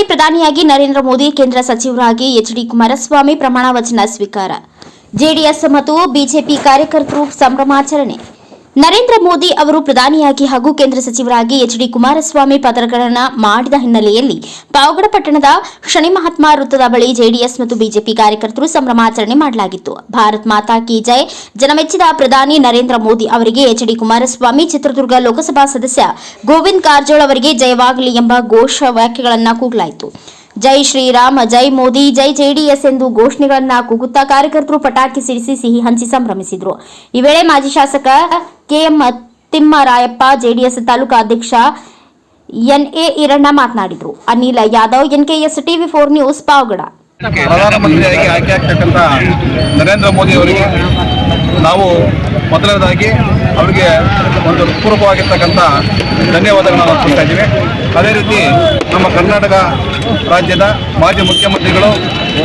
ಬಾರಿ ಪ್ರಧಾನಿಯಾಗಿ ನರೇಂದ್ರ ಮೋದಿ ಕೇಂದ್ರ ಸಚಿವರಾಗಿ ಎಚ್ ಡಿ ಕುಮಾರಸ್ವಾಮಿ ಪ್ರಮಾಣ ವಚನ ಸ್ವೀಕಾರ. ಜೆಡಿಎಸ್ ಮತ್ತು ಬಿಜೆಪಿ ಕಾರ್ಯಕರ್ತರು ಸಂಭ್ರಮಾಚರಣೆ. ನರೇಂದ್ರ ಮೋದಿ ಅವರು ಪ್ರಧಾನಿಯಾಗಿ ಹಾಗೂ ಕೇಂದ್ರ ಸಚಿವರಾಗಿ ಎಚ್ ಡಿ ಕುಮಾರಸ್ವಾಮಿ ಪದಗ್ರಹಣ ಮಾಡಿದ ಹಿನ್ನೆಲೆಯಲ್ಲಿ ಪಾವಗಡ ಪಟ್ಟಣದ ಶನಿ ಮಹಾತ್ಮ ವೃತ್ತದ ಬಳಿ ಜೆಡಿಎಸ್ ಮತ್ತು ಬಿಜೆಪಿ ಕಾರ್ಯಕರ್ತರು ಸಂಭ್ರಮಾಚರಣೆ ಮಾಡಲಾಗಿತ್ತು. ಭಾರತ್ ಮಾತಾ ಕಿ ಜೈ. ಜನಮೆಚ್ಚಿದ ಪ್ರಧಾನಿ ನರೇಂದ್ರ ಮೋದಿ ಅವರಿಗೆ ಎಚ್ ಡಿ ಕುಮಾರಸ್ವಾಮಿ ಚಿತ್ರದುರ್ಗ ಲೋಕಸಭಾ ಸದಸ್ಯ ಗೋವಿಂದ್ ಕಾರಜೋಳ ಅವರಿಗೆ ಜಯವಾಗಲಿ ಎಂಬ ಘೋಷ ವಾಕ್ಯಗಳನ್ನು ಕೂಗಲಾಯಿತು. ಜೈ ಶ್ರೀರಾಮ, ಜೈ ಮೋದಿ, ಜೈ ಜೆಡಿಎಸ್ ಎಂದು ಘೋಷಣೆಗಳನ್ನ ಕೂಗುತ್ತಾ ಕಾರ್ಯಕರ್ತರು ಪಟಾಕಿ ಸಿಡಿಸಿ ಸಿಹಿ ಹಂಚಿ ಸಂಭ್ರಮಿಸಿದರು. ಈ ವೇಳೆ ಮಾಜಿ ಶಾಸಕ ಕೆಎಂ ತಿಮ್ಮರಾಯಪ್ಪ ಜೆಡಿಎಸ್ ತಾಲೂಕಾ ಅಧ್ಯಕ್ಷ ಎನ್ಎ ಈರಣ್ಣ ಮಾತನಾಡಿದರು. Anil Yadav NKS TV four news Pavagada. ಪ್ರಧಾನಮಂತ್ರಿಯಾಗಿ ಆಯ್ಕೆ ಆಗ್ತಕ್ಕಂಥ ನರೇಂದ್ರ ಮೋದಿ ಅವರಿಗೆ ನಾವು ಮೊದಲನೇದಾಗಿ ಅವರಿಗೆ ಒಂದು ಪೂರ್ವಕವಾಗಿರ್ತಕ್ಕಂಥ ಧನ್ಯವಾದಗಳನ್ನು ಕೊಡ್ತಾ ಇದ್ದೀವಿ. ಅದೇ ರೀತಿ ನಮ್ಮ ಕರ್ನಾಟಕ ರಾಜ್ಯದ ಮಾಜಿ ಮುಖ್ಯಮಂತ್ರಿಗಳು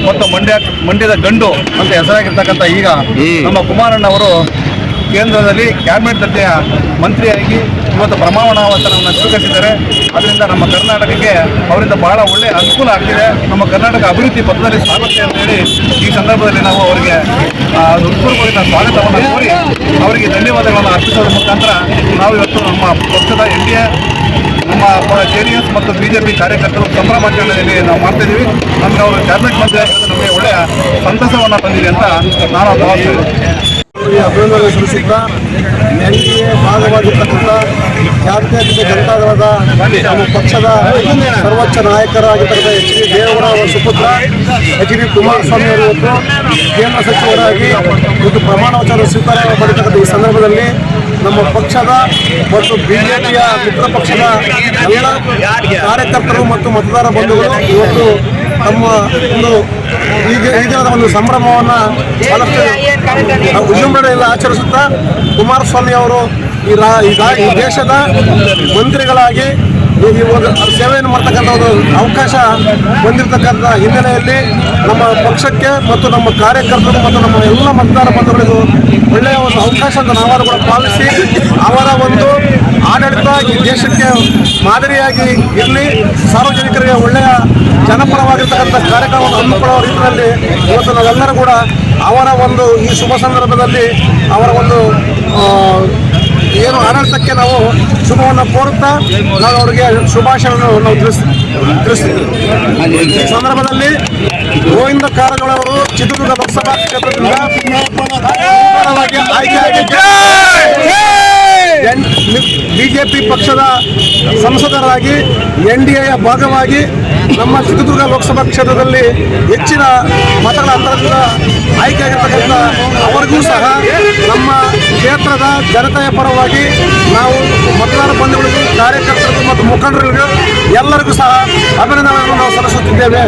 ಮತ್ತು ಮಂಡ್ಯ ಮಂಡ್ಯದ ಗಂಡು ಅಂತ ಹೆಸರಾಗಿರ್ತಕ್ಕಂಥ ಈಗ ನಮ್ಮ ಕುಮಾರಣ್ಣವರು ಕೇಂದ್ರದಲ್ಲಿ ಕ್ಯಾಬಿನೆಟ್ ದರ್ಜೆಯ ಮಂತ್ರಿಯಾಗಿ ಇವತ್ತು ಪ್ರಮಾಣ ವಚನವನ್ನು ಸ್ವೀಕರಿಸಿದ್ದಾರೆ. ಅದರಿಂದ ನಮ್ಮ ಕರ್ನಾಟಕಕ್ಕೆ ಅವರಿಂದ ಬಹಳ ಒಳ್ಳೆಯ ಅನುಕೂಲ ಆಗ್ತಿದೆ. ನಮ್ಮ ಕರ್ನಾಟಕ ಅಭಿವೃದ್ಧಿ ಪಥದಲ್ಲಿ ಅಂತ ಹೇಳಿ ಈ ಸಂದರ್ಭದಲ್ಲಿ ನಾವು ಅವರಿಗೆ ಹೃತ್ಪೂರ್ವಕ ಸ್ವಾಗತವನ್ನು ಕೋರಿ ಅವರಿಗೆ ಧನ್ಯವಾದಗಳನ್ನು ಅರ್ಪಿಸೋದ್ರ ಮುಖಾಂತರ ನಾವು ಇವತ್ತು ನಮ್ಮ ಪಕ್ಷದ ಎನ್ ಡಿ ಎ, ನಮ್ಮ ಜೆ ಡಿ ಎಸ್ ಮತ್ತು ಬಿ ಜೆ ಪಿ ಕಾರ್ಯಕರ್ತರು ಸಂಭ್ರಮಾಚರಣೆಯಲ್ಲಿ ನಾವು ಮಾಡ್ತಿದ್ದೀವಿ ನಮಗೆ ಅವರು ಕ್ಯಾಬಿನೆಟ್ ಮಂತ್ರಿ ಆಗಿರೋದು ನಮಗೆ ಒಳ್ಳೆಯ ಸಂತಸವನ್ನು ತಂದಿದೆ ಅಂತ ನಾನು ಭಾವಿಸ್ತೇನೆ ಅವರಿಗೆ ಅಭಿನಂದನೆ ಸಲ್ಲಿಸುತ್ತಾ ಎನ್ ಡಿ ಎ ಭಾಗವಾಗಿರ್ತಕ್ಕಂಥ ಜಾತ್ಯತೀತ ಜನತಾದಳದ ನಮ್ಮ ಪಕ್ಷದ ಸರ್ವೋಚ್ಚ ನಾಯಕರಾಗಿರ್ತಕ್ಕಂಥ ಎಚ್ ಡಿ ದೇವೇಗೌಡ ಅವರ ಸುಪುತ್ರ, ಎಚ್ ಡಿ ಕುಮಾರಸ್ವಾಮಿ ಅವರು ಇವತ್ತು ಕೇಂದ್ರ ಸಚಿವರಾಗಿ ಇವತ್ತು ಪ್ರಮಾಣ ವಚನ ಸ್ವೀಕಾರ ಮಾಡಿರ್ತಕ್ಕಂಥ ಈ ಸಂದರ್ಭದಲ್ಲಿ ನಮ್ಮ ಪಕ್ಷದ ಮತ್ತು ಬಿಜೆಪಿಯ ಮಿತ್ರ ಪಕ್ಷದ ಎಲ್ಲ ಕಾರ್ಯಕರ್ತರು ಮತ್ತು ಮತದಾರ ಬಂಧುಗಳು ಇವತ್ತು ತಮ್ಮ ಒಂದು ಈ ದಿನದ ಒಂದು ಸಂಭ್ರಮವನ್ನು ಬಹಳಷ್ಟು ವಿಜೃಂಭಣೆಯಿಂದ ಆಚರಿಸುತ್ತಾ ಕುಮಾರಸ್ವಾಮಿ ಅವರು ಈ ರಾ ಈ ದೇಶದ ಮಂತ್ರಿಗಳಾಗಿ ಈ ಒಂದು ಸೇವೆಯನ್ನು ಮಾಡ್ತಕ್ಕಂಥ ಒಂದು ಅವಕಾಶ ಬಂದಿರತಕ್ಕಂಥ ಹಿನ್ನೆಲೆಯಲ್ಲಿ ನಮ್ಮ ಪಕ್ಷಕ್ಕೆ ಮತ್ತು ನಮ್ಮ ಕಾರ್ಯಕರ್ತರು ಮತ್ತು ನಮ್ಮ ಎಲ್ಲ ಮತದಾರ ಬಂಧುಗಳಿಗೂ ಒಳ್ಳೆಯ ಒಂದು ಅವಕಾಶ ಅಂತ ನಾವಾರು ಕೂಡ ಪಾಲಿಸಿ ಅವರ ಒಂದು ಆಡಳಿತ ಈ ದೇಶಕ್ಕೆ ಮಾದರಿಯಾಗಿ ಇರಲಿ. ಸಾರ್ವಜನಿಕರಿಗೆ ಒಳ್ಳೆಯ ಜನಪರವಾಗಿರ್ತಕ್ಕಂಥ ಕಾರ್ಯಕ್ರಮವನ್ನು ಹಮ್ಮಿಕೊಳ್ಳುವ ರೀತಿಯಲ್ಲಿ ಇವತ್ತು ನಾವೆಲ್ಲರೂ ಕೂಡ ಅವರ ಒಂದು ಈ ಶುಭ ಸಂದರ್ಭದಲ್ಲಿ ಅವರ ಒಂದು ಏನು ಆಡಳಿತಕ್ಕೆ ನಾವು ಶುಭವನ್ನು ಕೋರುತ್ತಾ ನಾವು ಅವರಿಗೆ ಶುಭಾಶಯವನ್ನು ನಾವು ತಿಳಿಸ್ ತಿಳಿಸ್ತೀವಿ ಈ ಸಂದರ್ಭದಲ್ಲಿ ಗೋವಿಂದ ಕಾರಜೋಳವರು ಚಿತ್ರದುರ್ಗ ಲೋಕಸಭಾ ಕ್ಷೇತ್ರದಿಂದ ಬಿಜೆಪಿ ಪಕ್ಷದ ಸಂಸದರಾಗಿ ಎನ್ ಡಿ ಎಯ ಭಾಗವಾಗಿ ನಮ್ಮ ಚಿತ್ರದುರ್ಗ ಲೋಕಸಭಾ ಕ್ಷೇತ್ರದಲ್ಲಿ ಹೆಚ್ಚಿನ ಮತಗಳ ಅಂತರದಿಂದ ಆಯ್ಕೆಯಾಗಿರ್ತಕ್ಕಂಥ ಅವರಿಗೂ ಸಹ ನಮ್ಮ ಕ್ಷೇತ್ರದ ಜನತೆಯ ಪರವಾಗಿ ನಾವು ಮತದಾರ ಬಂಧುಗಳಿಗೂ, ಕಾರ್ಯಕರ್ತರಿಗೂ ಮತ್ತು ಮುಖಂಡರಿಗೂ ಎಲ್ಲರಿಗೂ ಸಹ ಅಭಿನಂದನೆಗಳನ್ನು ನಾವು ಸಲ್ಲಿಸುತ್ತಿದ್ದೇವೆ.